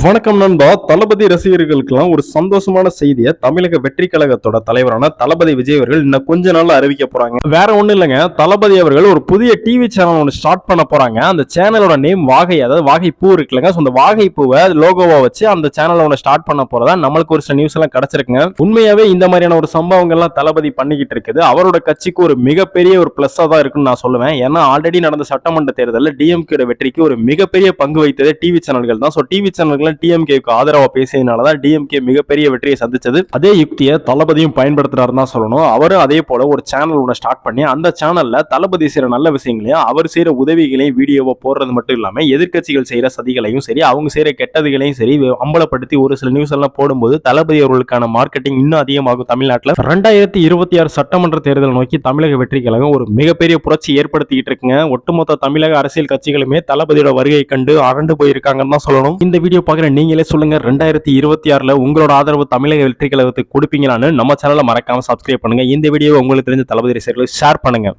வணக்கம் நண்பா. தளபதி ரசிகர்களுக்கெல்லாம் ஒரு சந்தோஷமான செய்தியை தமிழக வெற்றி கழகத்தோட தலைவரான தளபதி விஜய் அவர்கள் இன்னும் கொஞ்ச நாள் அறிவிக்க போறாங்க. வேற ஒண்ணும் இல்லைங்க. தளபதி அவர்கள் ஒரு புதிய டிவி சேனல் ஒன்று ஸ்டார்ட் பண்ண போறாங்க. அந்த சேனலோட நேம் வாகை அதாவது வாகை பூ இருக்குல்லங்க ஸோ அந்த வாகை பூவை லோகோவா வச்சு அந்த சேனலை ஒன்று ஸ்டார்ட் பண்ண போறதா நம்மளுக்கு ஒரு சில நியூஸ் எல்லாம் கிடைச்சிருக்குங்க. உண்மையாவே இந்த மாதிரியான ஒரு சம்பவங்கள்லாம் தளபதி பண்ணிக்கிட்டு இருக்குது. அவரோட கட்சிக்கு ஒரு மிகப்பெரிய ஒரு பிளஸ்ஸா தான் இருக்குன்னு நான் சொல்லுவேன். ஏன்னா ஆல்ரெடி நடந்த சட்டமன்ற தேர்தலில் டிஎம்கேட வெற்றிக்கு ஒரு மிகப்பெரிய பங்கு வைத்ததே டிவி சேனல்கள் தான். ஸோ டிவி சேனல்கள் டிஎம்கேக்கு ஆதரவா பேசியதுனால தான் டிஎம்கே மிகப்பெரிய வெற்றியை சந்திச்சது. அதே யுக்தியை தளபதியும் பயன்படுத்துறாருன்னு தான் சொல்லணும். அவரும் அதே போல ஒரு சேனல் ஒன்று ஸ்டார்ட் பண்ணி அந்த சேனல்ல தளபதி செய்யற நல்ல விஷயங்களையும் அவர் செய்யற உதவிகளையும் வீடியோவை போடுறது மட்டும் இல்லாம எதிர்க்கட்சிகள் செய்யற சதிகளையும் சரி அவங்க செய்யற கெட்டதுகளையும் சரி அம்பலப்படுத்தி ஒரு சில நியூஸ் எல்லாம் போடும்போது தளபதி அவர்களுக்கான மார்க்கெட்டிங் இன்னும் அதிகமாகும் தமிழ்நாட்டில். ரெண்டாயிரத்தி இருபத்தி ஆறு சட்டமன்ற தேர்தல் நோக்கி தமிழக வெற்றி கழகம் ஒரு மிகப்பெரிய புரட்சி ஏற்படுத்திக்கிட்டு இருக்குங்க. ஒட்டுமொத்த தமிழக அரசியல் கட்சிகளுமே தளபதியோட வருகை கண்டு அரண்டு போயிருக்காங்கன்னு தான் சொல்லணும். இந்த வீடியோ பார்க்குற நீங்களே சொல்லுங்க. ரெண்டாயிரத்தி இருபத்தி ஆறுல உங்களோட ஆதரவு தமிழக வெற்றி கழகத்துக்கு கொடுப்பீங்களான்னு நம்ம சேனலை மறக்காமல் சப்ஸ்கிரைப் பண்ணுங்க. இந்த வீடியோ உங்களுக்கு தெரிஞ்ச தளபதி ரசிகர்களுக்கு ஷேர் பண்ணுங்க.